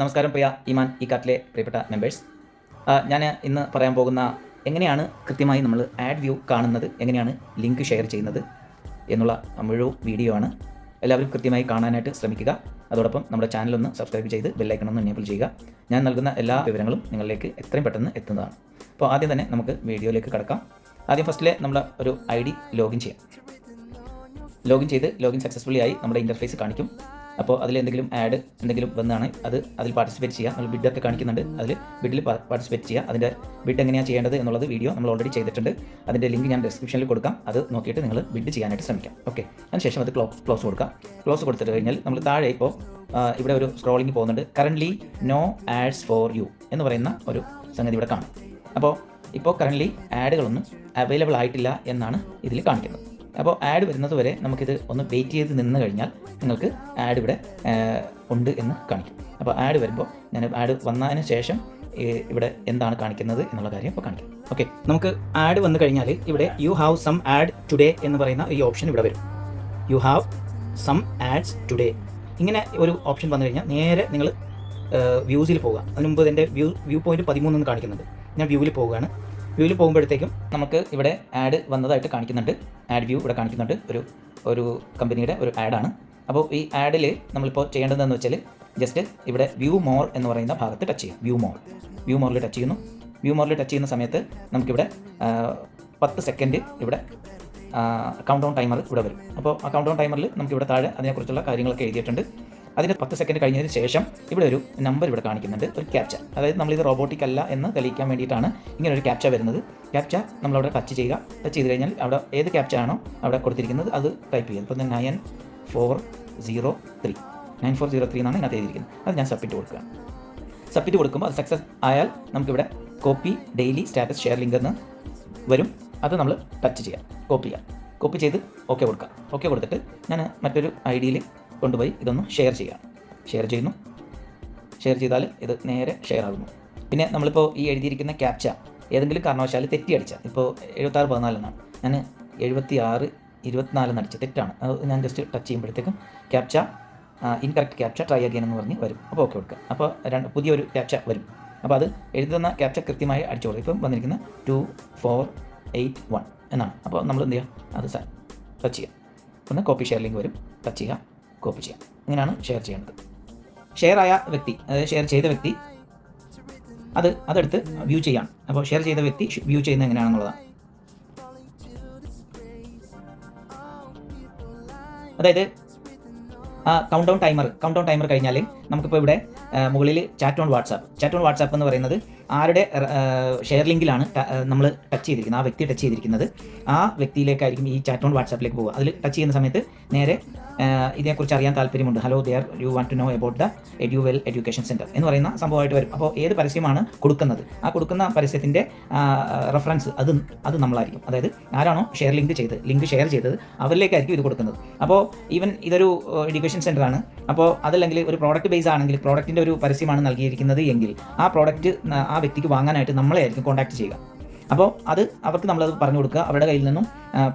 നമസ്കാരം പ്രിയ ഇമാൻ ഈ കാട്ടിലെ പ്രിയപ്പെട്ട മെമ്പേഴ്സ് ഞാൻ ഇന്ന് പറയാൻ പോകുന്ന എങ്ങനെയാണ് കൃത്യമായി നമ്മൾ ആഡ് വ്യൂ കാണുന്നത് എങ്ങനെയാണ് ലിങ്ക് ഷെയർ ചെയ്യുന്നത് എന്നുള്ള മുഴുവൻ വീഡിയോ ആണ്. എല്ലാവരും കൃത്യമായി കാണാനായിട്ട് ശ്രമിക്കുക. അതോടൊപ്പം നമ്മുടെ ചാനൽ ഒന്ന് സബ്സ്ക്രൈബ് ചെയ്ത് ബെല്ലൈക്കൺ ഒന്ന് എനേബിൾ ചെയ്യുക. ഞാൻ നൽകുന്ന എല്ലാ വിവരങ്ങളും നിങ്ങളിലേക്ക് എത്രയും പെട്ടെന്ന് എത്തുന്നതാണ്. അപ്പോൾ ആദ്യം തന്നെ നമുക്ക് വീഡിയോയിലേക്ക് കടക്കാം. ആദ്യം ഫസ്റ്റിലെ നമ്മൾ ഒരു ഐ ഡി ലോഗിൻ ചെയ്യാം. ലോഗിൻ ചെയ്ത് ലോഗിൻ സക്സസ്ഫുള്ളി ആയി നമ്മുടെ ഇന്റർഫേസ് കാണിക്കും. അപ്പോൾ അതിൽ എന്തെങ്കിലും ആഡ് എന്തെങ്കിലും വന്നാണ് അത് അതിൽ പാർട്ടിസിപ്പേറ്റ് ചെയ്യുക നമ്മൾ ബിഡ് ഒക്കെ കാണിക്കുന്നുണ്ട്. അതിൽ ബിഡിൽ പാർട്ടിസിപ്പേറ്റ് ചെയ്യുക അതിന്റെ ബിഡ് എങ്ങനെയാണ് ചെയ്യേണ്ടത് എന്നുള്ളത് വീഡിയോ നമ്മൾ ഓൾറെഡി ചെയ്തിട്ടുണ്ട്. അതിന്റെ ലിങ്ക് ഞാൻ ഡിസ്ക്രിപ്ഷനിൽ കൊടുക്കാം. അത് നോക്കിയിട്ട് നിങ്ങൾ ബിഡ് ചെയ്യാനായിട്ട് ശ്രമിക്കാം. ഓക്കെ അതിനുശേഷം അത് ക്ലോസ് ക്ലോസ് കൊടുക്കാം. ക്ലോസ് കൊടുത്തിട്ട് കഴിഞ്ഞാൽ നമ്മൾ താഴെ ഇപ്പോൾ ഇവിടെ ഒരു സ്ക്രോളിംഗ് പോകുന്നുണ്ട്. Currently no ads for you എന്ന് പറയുന്ന ഒരു സംഗതി ഇവിടെ കാണും. അപ്പോൾ ഇപ്പോൾ കറന്റ്ലി ആഡുകളൊന്നും അവൈലബിൾ ആയിട്ടില്ല എന്നാണ് ഇതിൽ കാണിക്കുന്നത്. അപ്പോൾ ആഡ് വരുന്നത് വരെ നമുക്കിത് ഒന്ന് വെയിറ്റ് ചെയ്ത് നിന്ന് കഴിഞ്ഞാൽ നിങ്ങൾക്ക് ആഡ് ഇവിടെ ഉണ്ട് എന്ന് കാണിക്കും. അപ്പോൾ ആഡ് വരുമ്പോൾ ഞാൻ ആഡ് വന്നതിന് ശേഷം ഇവിടെ എന്താണ് കാണിക്കുന്നത് എന്നുള്ള കാര്യം ഇപ്പോൾ കാണിക്കും. ഓക്കെ നമുക്ക് ആഡ് വന്നു കഴിഞ്ഞാൽ ഇവിടെ you have some ad today എന്ന് പറയുന്ന ഈ ഓപ്ഷൻ ഇവിടെ വരും. You have some ads today ഇങ്ങനെ ഒരു ഓപ്ഷൻ വന്നു കഴിഞ്ഞാൽ നേരെ നിങ്ങൾ വ്യൂസിൽ പോവുക. അതിന് മുമ്പ് എന്റെ വ്യൂ വ്യൂ പോയിന്റ് പതിമൂന്ന് എന്ന് കാണിക്കുന്നുണ്ട്. ഞാൻ വ്യൂവിൽ പോവുകയാണ്. വ്യൂവിൽ പോകുമ്പോഴത്തേക്കും നമുക്ക് ഇവിടെ ആഡ് വന്നതായിട്ട് കാണിക്കുന്നുണ്ട്. ആഡ് വ്യൂ ഇവിടെ കാണിക്കുന്നുണ്ട്. ഒരു ഒരു കമ്പനിയുടെ ഒരു ആഡാണ് അപ്പോൾ ഈ ആഡിൽ നമ്മളിപ്പോൾ ചെയ്യേണ്ടതെന്ന് വെച്ചാൽ ജസ്റ്റ് ഇവിടെ വ്യൂ മോർ എന്ന് പറയുന്ന ഭാഗത്ത് ടച്ച് ചെയ്യും. വ്യൂ മോർ വ്യൂ മോറിൽ ടച്ച് ചെയ്യുന്നു. വ്യൂ മോറിൽ ടച്ച് ചെയ്യുന്ന സമയത്ത് നമുക്കിവിടെ പത്ത് സെക്കൻഡ് ഇവിടെ കൗണ്ട് ഡൗൺ ടൈമർ ഇവിടെ വരും. അപ്പോൾ ആ കൗണ്ട് ഡൗൺ ടൈമറിൽ നമുക്കിവിടെ താഴെ അതിനെക്കുറിച്ചുള്ള കാര്യങ്ങളൊക്കെ എഴുതിയിട്ടുണ്ട്. അതിന് പത്ത് സെക്കൻഡ് കഴിഞ്ഞതിന് ശേഷം ഇവിടെ ഒരു നമ്പർ ഇവിടെ കാണിക്കുന്നുണ്ട്. ഒരു ക്യാപ്ച അതായത് നമ്മൾ ഇത് റോബോട്ടിക് അല്ല എന്ന് തെളിയിക്കാൻ വേണ്ടിയിട്ടാണ് ഇങ്ങനെ ഒരു ക്യാപ്ച വരുന്നത്. ക്യാപ്ച നമ്മളവിടെ ടച്ച് ചെയ്യുക. ടച്ച് ചെയ്ത് കഴിഞ്ഞാൽ അവിടെ ഏത് ക്യാപ്ച ആണോ അവിടെ കൊടുത്തിരിക്കുന്നത് അത് ടൈപ്പ് ചെയ്യുക. ഇപ്പോൾ nine four zero three nine four zero three എന്നാണ് ഇതിനകത്ത് എഴുതിയിരിക്കുന്നത്. അത് ഞാൻ സബ്മിറ്റ് കൊടുക്കുക. സബ്മിറ്റ് കൊടുക്കുമ്പോൾ അത് സക്സസ് ആയാൽ നമുക്കിവിടെ copy daily status share link എന്ന് വരും. അത് നമ്മൾ ടച്ച് ചെയ്യാം കോപ്പി ചെയ്യാം കോപ്പി ചെയ്ത് ഓക്കെ കൊടുക്കാം ഓക്കെ കൊടുത്തിട്ട് ഞാൻ മറ്റൊരു ഐ ഡിയിൽ കൊണ്ടുപോയി ഇതൊന്ന് ഷെയർ ചെയ്യാം ഷെയർ ചെയ്യുന്നു. ഷെയർ ചെയ്താൽ ഇത് നേരെ ഷെയർ ആകുന്നു. പിന്നെ നമ്മളിപ്പോൾ ഈ എഴുതിയിരിക്കുന്ന ക്യാപ്ച ഏതെങ്കിലും കാരണവശാൽ തെറ്റി അടിച്ച ഇപ്പോൾ എഴുപത്താറ് പതിനാലെന്നാണ് ഞാൻ എഴുപത്തി ആറ് ഇരുപത്തിനാലെന്ന് അടിച്ച തെറ്റാണ്. അത് ഞാൻ ജസ്റ്റ് ടച്ച് ചെയ്യുമ്പോഴത്തേക്കും captcha incorrect captcha try again എന്ന് പറഞ്ഞ് വരും. അപ്പോൾ ഓക്കെ കൊടുക്കുക. അപ്പോൾ രണ്ട് പുതിയൊരു ക്യാപ്ച വരും. അപ്പോൾ അത് എഴുതുന്ന ക്യാപ്ച കൃത്യമായി അടിച്ചു കൊടുക്കും ഇപ്പം വന്നിരിക്കുന്ന ടു ഫോർ എയ്റ്റ് വൺ എന്നാണ്. അപ്പോൾ നമ്മൾ എന്ത് ചെയ്യുക? അത് ടച്ച് ചെയ്യുക. ഒന്ന് കോപ്പി ഷെയർ ലിങ്ക് വരും. ടച്ച് ചെയ്യുക. കോപ്പി ചെയ്യാം. ഇങ്ങനെയാണ് ഷെയർ ചെയ്യേണ്ടത്. ഷെയർ ആയ വ്യക്തി അതായത് ഷെയർ ചെയ്ത വ്യക്തി അത് അതെടുത്ത് വ്യൂ ചെയ്യാണ്. അപ്പോൾ ഷെയർ ചെയ്ത വ്യക്തി വ്യൂ ചെയ്യുന്നത് എങ്ങനെയാണെന്നുള്ളതാണ്. അതായത് ആ count down timer count down timer കഴിഞ്ഞാൽ നമുക്കിപ്പോൾ ഇവിടെ മുകളിൽ chat on WhatsApp chat on WhatsApp എന്ന് പറയുന്നത് ആരുടെ ഷെയർ ലിങ്കിലാണ് നമ്മൾ ടച്ച് ചെയ്തിരിക്കുന്നത് ആ വ്യക്തി ടച്ച് ചെയ്തിരിക്കുന്നത്. ആ വ്യക്തിയിലേക്കായിരിക്കും ഈ ചാറ്റ് ഓൺ വാട്സാപ്പിലേക്ക് പോകുക അതിൽ ടച്ച് ചെയ്യുന്ന സമയത്ത് നേരെ ഇതിനെക്കുറിച്ച് അറിയാൻ താല്പര്യമുണ്ട്. Hello there you want to know about the Eduwell education centre എന്ന് പറയുന്ന സംഭവമായിട്ട് വരും. അപ്പോൾ ഏത് പരസ്യമാണ് കൊടുക്കുന്നത്? ആ കൊടുക്കുന്ന പരസ്യത്തിന്റെ റെഫറൻസ് അത് അത് നമ്മളായിരിക്കും. അതായത് ആരാണോ ഷെയർ ലിങ്ക് ചെയ്ത് ലിങ്ക് ഷെയർ ചെയ്തത് അവരിലേക്കായിരിക്കും ഇത് കൊടുക്കുന്നത്. അപ്പോൾ ഈവൻ ഇതൊരു എഡ്യൂക്കേഷൻ സെന്റർ ആണ്. അപ്പോൾ അതല്ലെങ്കിൽ ഒരു പ്രോഡക്റ്റ് ബേസ് ആണെങ്കിൽ പ്രോഡക്റ്റിന്റെ ഒരു പരസ്യമാണ് നൽകിയിരിക്കുന്നത് എങ്കിൽ ആ പ്രോഡക്റ്റ് ആ വ്യക്തിക്ക് വാങ്ങാനായിട്ട് നമ്മളെ ആയിരിക്കും കോൺടാക്ട് ചെയ്യുക. അപ്പോൾ അത് അവർക്ക് നമ്മളത് പറഞ്ഞു കൊടുക്കുക. അവരുടെ കയ്യിൽ നിന്നും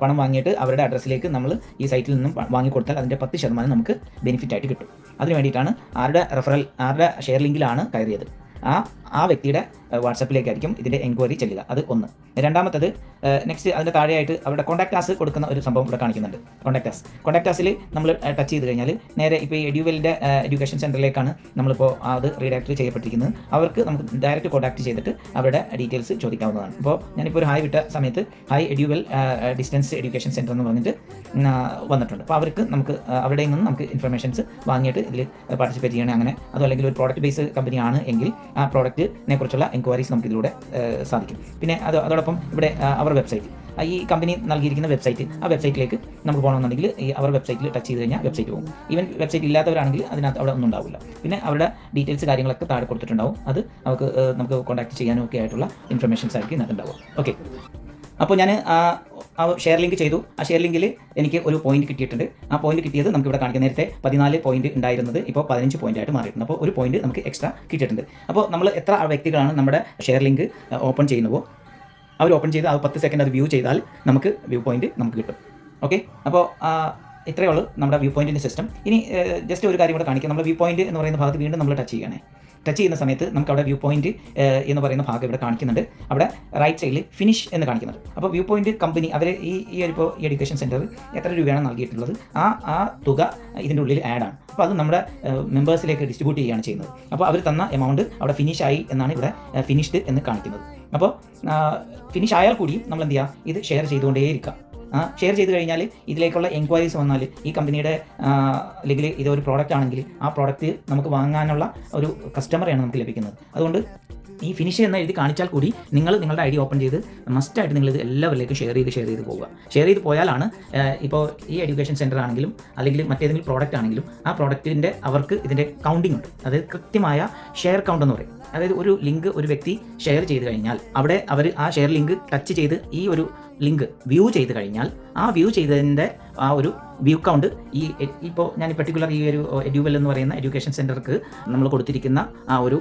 പണം വാങ്ങിയിട്ട് അവരുടെ അഡ്രസ്സിലേക്ക് നമ്മൾ ഈ സൈറ്റിൽ നിന്നും വാങ്ങി കൊടുത്താൽ അതിന്റെ പത്ത് ശതമാനം നമുക്ക് ബെനിഫിറ്റ് ആയിട്ട് കിട്ടും. അതിന് വേണ്ടിയിട്ടാണ് ആരുടെ റെഫറൽ ആരുടെ ഷെയർ ലിങ്കിലാണ് കയറിയത്. ആ ആ വ്യക്തിയുടെ വാട്സപ്പിലേക്കായിരിക്കും ഇതിന്റെ എൻക്വയറി ചെല്ലുക. അത് ഒന്ന്. രണ്ടാമത്തത് നെക്സ്റ്റ് അതിന്റെ താഴെയായിട്ട് അവരുടെ കോൺടാക്ട് ആസ് കൊടുക്കുന്ന ഒരു സംഭവം ഇവിടെ കാണിക്കുന്നുണ്ട്. കോൺടാക്ട് ആസ് കോൺടാക്ട് ആസിൽ നമ്മൾ ടച്ച് ചെയ്ത് കഴിഞ്ഞാൽ നേരെ ഇപ്പോൾ ഈ എഡ്യൂവലിന്റെ എഡ്യൂക്കേഷൻ സെന്ററിലേക്കാണ് നമ്മളിപ്പോൾ അത് റീഡാക്ട് ചെയ്യപ്പെട്ടിരിക്കുന്നത്. അവർക്ക് നമുക്ക് ഡയറക്റ്റ് കോൺടാക്ട് ചെയ്തിട്ട് അവരുടെ ഡീറ്റെയിൽസ് ചോദിക്കാവുന്നതാണ്. അപ്പോൾ ഞാനിപ്പോൾ ഒരു ഹായ് വിട്ട സമയത്ത് hi Eduwell distance education centre എന്ന് പറഞ്ഞിട്ട് വന്നിട്ടുണ്ട്. അപ്പോൾ അവർക്ക് നമുക്ക് അവിടെ നിന്ന് നമുക്ക് ഇൻഫർമേഷൻസ് വാങ്ങിയിട്ട് ഇതിൽ പാർട്ടിസിപ്പേറ്റ് ചെയ്യണേ അങ്ങനെ. അതോ അല്ലെങ്കിൽ ഒരു പ്രോഡക്റ്റ് ബേസ് കമ്പനിയാണ് എങ്കിൽ ആ പ്രോഡക്റ്റിനെ കുറിച്ചുള്ള എൻക്വയറീസ് നമുക്ക് ഇതിലൂടെ സാധിക്കും. പിന്നെ അത് അതോടൊപ്പം ഇവിടെ അവർ വെബ്സൈറ്റ് ഈ കമ്പനി നൽകിയിരിക്കുന്ന വെബ്സൈറ്റ് ആ വെബ്സൈറ്റിലേക്ക് നമുക്ക് പോകണമെന്നുണ്ടെങ്കിൽ ഈ അവർ വെബ്സൈറ്റിൽ ടച്ച് ചെയ്ത് കഴിഞ്ഞാൽ വെബ്സൈറ്റ് പോകും. ഈവൻ വെബ്സൈറ്റ് ഇല്ലാത്തവരാണെങ്കിൽ അതിനകത്ത് അവിടെ ഒന്നും ഉണ്ടാവില്ല. പിന്നെ അവരുടെ ഡീറ്റെയിൽസ് കാര്യങ്ങളൊക്കെ താഴെ കൊടുത്തിട്ടുണ്ടാവും. അത് നമുക്ക് നമുക്ക് കോൺടാക്ട് ചെയ്യാനും ഒക്കെ ആയിട്ടുള്ള ഇൻഫർമേഷൻസ് ആയിരിക്കും ഇതിനകത്ത് ഉണ്ടാവും ഓക്കെ അപ്പോൾ ഞാൻ ആ ഷെയർ ലിങ്ക് ചെയ്തു. ആ ഷെയർ ലിങ്കിൽ എനിക്ക് ഒരു പോയിന്റ് കിട്ടിയിട്ടുണ്ട്. ആ പോയിന്റ് കിട്ടിയത് നമുക്ക് ഇവിടെ കാണിക്കാം. നേരത്തെ പതിനാല് പോയിന്റ് ഉണ്ടായിരുന്നത് ഇപ്പോൾ പതിനഞ്ച് പോയിന്റ് ആയിട്ട് മാറിയിട്ടുണ്ട്. അപ്പോൾ ഒരു പോയിന്റ് നമുക്ക് എക്സ്ട്രാ കിട്ടിയിട്ടുണ്ട്. അപ്പോൾ നമ്മൾ എത്ര വ്യക്തികളാണ് നമ്മുടെ ഷെയർ ലിങ്ക് ഓപ്പൺ ചെയ്യുന്നുവോ? അവർ ഓപ്പൺ ചെയ്ത് അത് പത്ത് സെക്കൻഡ് അത് വ്യൂ ചെയ്താൽ നമുക്ക് വ്യൂ പോയിന്റ് നമുക്ക് കിട്ടും. ഓക്കെ അപ്പോൾ ഇത്രയേ ഉള്ളൂ നമ്മുടെ വ്യൂ പോയിന്റിന്റെ സിസ്റ്റം ഇനി ജസ്റ്റ് ഒരു കാര്യം കൂടെ കാണിക്കാം. നമ്മുടെ വ്യൂ പോയിന്റ് എന്ന് പറയുന്ന ഭാഗത്ത് വീണ്ടും നമ്മൾ ടച്ച് ചെയ്യണേ ടച്ച് ചെയ്യുന്ന സമയത്ത് നമുക്ക് അവിടെ വ്യൂ പോയിന്റ് എന്ന് പറയുന്ന ഭാഗം ഇവിടെ കാണിക്കുന്നുണ്ട്. അവിടെ റൈറ്റ് സൈഡിൽ ഫിനിഷ് എന്ന് കാണിക്കുന്നുണ്ട് അപ്പോൾ വ്യൂ പോയിന്റ് കമ്പനി അവർ ഈ ഈ ഒരു ഇപ്പോൾ ഈ എഡ്യൂക്കേഷൻ സെന്റർ എത്ര രൂപയാണ് നൽകിയിട്ടുള്ളത്? ആ ആ തുക ഇതിന്റെ ഉള്ളിൽ ആഡ് ആണ്. അപ്പോൾ അത് നമ്മുടെ മെമ്പേഴ്സിലേക്ക് ഡിസ്ട്രിബ്യൂട്ട് ചെയ്യുകയാണ് ചെയ്യുന്നത്. അപ്പോൾ അവർ തന്ന എമൗണ്ട് അവിടെ ഫിനിഷ് ആയി എന്നാണ് ഇവിടെ ഫിനിഷ്ഡ് എന്ന് കാണിക്കുന്നത്. അപ്പോൾ ഫിനിഷ് ആയാൽ കൂടിയും നമ്മൾ എന്ത് ചെയ്യുക? ഇത് ഷെയർ ചെയ്തുകൊണ്ടേയിരിക്കുക. ഷെയർ ചെയ്ത് കഴിഞ്ഞാൽ ഇതിലേക്കുള്ള എൻക്വയറീസ് വന്നാൽ ഈ കമ്പനിയുടെ അല്ലെങ്കിൽ ഇതൊരു പ്രോഡക്റ്റ് ആണെങ്കിൽ ആ പ്രോഡക്റ്റ് നമുക്ക് വാങ്ങാനുള്ള ഒരു കസ്റ്റമറെയാണ് നമുക്ക് ലഭിക്കുന്നത്. അതുകൊണ്ട് ഈ ഫിനിഷ് എന്ന് എഴുതി കാണിച്ചാൽ കൂടി നിങ്ങൾ നിങ്ങളുടെ ഐ ഡി ഓപ്പൺ ചെയ്ത് മസ്റ്റായിട്ട് നിങ്ങൾ ഇത് എല്ലാവരിലേക്കും ഷെയർ ചെയ്ത് ഷെയർ ചെയ്ത് പോവുക. ഷെയർ ചെയ്ത് പോയാലാണ് ഇപ്പോൾ ഈ എഡ്യൂക്കേഷൻ സെന്റർ ആണെങ്കിലും അല്ലെങ്കിൽ മറ്റേതെങ്കിലും പ്രോഡക്റ്റ് ആണെങ്കിലും ആ പ്രോഡക്റ്റിന്റെ അവർക്ക് ഇതിന്റെ കൗണ്ടിങ് ഉണ്ട്. അതായത് കൃത്യമായ ഷെയർ കൗണ്ട് എന്ന് പറയും. അതായത് ഒരു ലിങ്ക് ഒരു വ്യക്തി ഷെയർ ചെയ്ത് കഴിഞ്ഞാൽ അവിടെ അവർ ആ ഷെയർ ലിങ്ക് ടച്ച് ചെയ്ത് ഈ ഒരു ലിങ്ക് വ്യൂ ചെയ്ത് കഴിഞ്ഞാൽ ആ വ്യൂ ചെയ്തതിന്റെ ആ ഒരു വ്യൂ കൗണ്ട് ഈ ഇപ്പോൾ ഞാൻ പെർട്ടിക്കുലർ ഈ ഒരു എഡ്യൂവൽ എന്ന് പറയുന്ന എഡ്യൂക്കേഷൻ സെന്റർക്ക് നമ്മൾ കൊടുത്തിരിക്കുന്ന ആ ഒരു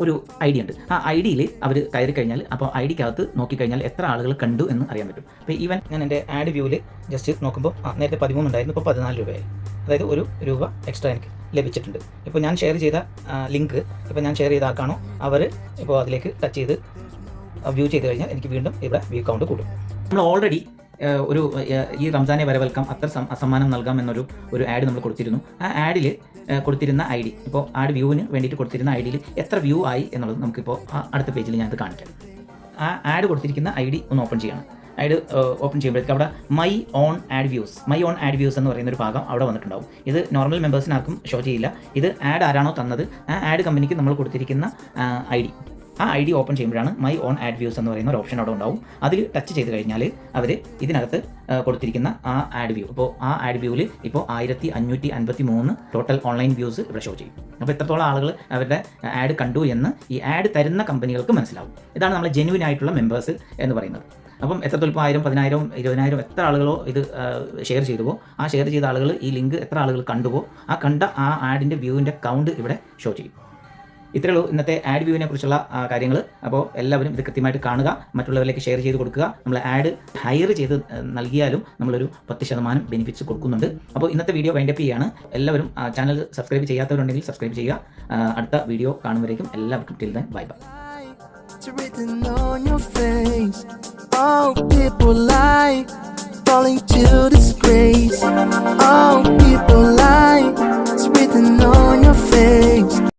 ഒരു ഐ ഡി ഉണ്ട്. ആ ഐ ഡിയിൽ അവർ കയറി കഴിഞ്ഞാൽ അപ്പോൾ ഐ ഡിക്കകത്ത് നോക്കിക്കഴിഞ്ഞാൽ എത്ര ആളുകൾ കണ്ടു എന്ന് അറിയാൻ പറ്റും. അപ്പോൾ ഈവൻ ഞാൻ എന്റെ ആഡ് വ്യൂവിൽ ജസ്റ്റ് നോക്കുമ്പോൾ ആ, നേരത്തെ പതിമൂന്ന് ഉണ്ടായിരുന്നു ഇപ്പോൾ പതിനാല് രൂപയായി. അതായത് ഒരു രൂപ എക്സ്ട്രാ എനിക്ക്. ലഭിച്ചിട്ടുണ്ട്. ഇപ്പോൾ ഞാൻ ഷെയർ ചെയ്ത ലിങ്ക് ഇപ്പോൾ ഞാൻ ഷെയർ ചെയ്ത ആൾക്കാണോ അവർ ഇപ്പോൾ അതിലേക്ക് ടച്ച് ചെയ്ത് വ്യൂ ചെയ്ത് കഴിഞ്ഞാൽ എനിക്ക് വീണ്ടും ഇവിടെ വ്യൂ കൗണ്ട് കൂടും. നമ്മൾ ഓൾറെഡി ഒരു ഈ റംസാനെ വരവേൽക്കാം അത്ര സമ്മാനം നൽകാം എന്നൊരു ഒരു ആഡ് നമ്മൾ കൊടുത്തിരുന്നു. ആ ആഡിൽ കൊടുത്തിരുന്ന ഐ ഡി ഇപ്പോൾ ആഡ് വ്യൂവിന് വേണ്ടിയിട്ട് കൊടുത്തിരുന്ന ഐ ഡിയിൽ എത്ര വ്യൂ ആയി എന്നുള്ളത് നമുക്കിപ്പോൾ അടുത്ത പേജിൽ ഞാനത് കാണിക്കാം. ആ ആഡ് കൊടുത്തിരിക്കുന്ന ഐ ഡി ഒന്ന് ഓപ്പൺ ചെയ്യണം. ആഡ് ഓപ്പൺ ചെയ്യുമ്പോഴേക്കും അവിടെ my own ad views my own ad views എന്ന് പറയുന്ന ഒരു ഭാഗം അവിടെ വന്നിട്ടുണ്ടാവും. ഇത് നോർമൽ മെമ്പേഴ്സിന് ആർക്കും ഷോ ചെയ്യില്ല. ഇത് ആഡ് ആരാണോ തന്നത് ആ ആഡ് കമ്പനിക്ക് നമ്മൾ കൊടുത്തിരിക്കുന്ന ഐ ഡി ആ ഐ ഡി ഓപ്പൺ ചെയ്യുമ്പോഴാണ് മൈ ഓൺ ആഡ് വ്യൂസ് എന്ന് പറയുന്ന ഒരു ഓപ്ഷൻ അവിടെ ഉണ്ടാവും. അതിൽ ടച്ച് ചെയ്ത് കഴിഞ്ഞാൽ അവർ ഇതിനകത്ത് കൊടുത്തിരിക്കുന്ന ആ ആഡ് വ്യൂ. അപ്പോൾ ആ ആഡ് വ്യൂവിൽ ഇപ്പോൾ ആയിരത്തി അഞ്ഞൂറ്റി അൻപത്തി മൂന്ന് ടോട്ടൽ ഓൺലൈൻ വ്യൂസ് ഇവിടെ ഷോ ചെയ്യും. അപ്പോൾ എത്രത്തോളം ആളുകൾ അവരുടെ ആഡ് കണ്ടു എന്ന് ഈ ആഡ് തരുന്ന കമ്പനികൾക്ക് മനസ്സിലാവും. ഇതാണ് നമ്മൾ ജെന്യൂൻ ആയിട്ടുള്ള മെമ്പേഴ്സ് എന്ന് പറയുന്നത്. അപ്പം എത്രത്തോളം ഇപ്പോൾ ആയിരം പതിനായിരം ഇരുപതിനായിരം എത്ര ആളുകളോ ഇത് ഷെയർ ചെയ്തുവോ ആ ഷെയർ ചെയ്ത ആളുകൾ ഈ ലിങ്ക് എത്ര ആളുകൾ കണ്ടുവോ ആ കണ്ട ആ ആഡിന്റെ വ്യൂവിന്റെ കൗണ്ട് ഇവിടെ ഷോ ചെയ്യും. ഇത്രയേ ഉള്ളൂ. ഇന്നത്തെ ആഡ് വ്യൂവിനെ കുറിച്ചുള്ള കാര്യങ്ങൾ അപ്പോൾ എല്ലാവരും ഇത് കൃത്യമായിട്ട് കാണുക. മറ്റുള്ളവരിലേക്ക് ഷെയർ ചെയ്ത് കൊടുക്കുക. നമ്മൾ ആഡ് ഹയർ ചെയ്ത് നൽകിയാലും നമ്മളൊരു പത്ത് ശതമാനം ബെനിഫിറ്റ്സ് കൊടുക്കുന്നുണ്ട്. അപ്പോൾ ഇന്നത്തെ വീഡിയോ വൈൻഡപ്പ് ചെയ്യുകയാണ് എല്ലാവരും ചാനൽ സബ്സ്ക്രൈബ് ചെയ്യാത്തവരുണ്ടെങ്കിൽ സബ്സ്ക്രൈബ് ചെയ്യുക. അടുത്ത വീഡിയോ കാണുമ്പോഴേക്കും എല്ലാവർക്കും till then bye bye falling to disgrace. All people lie, it's written on your face.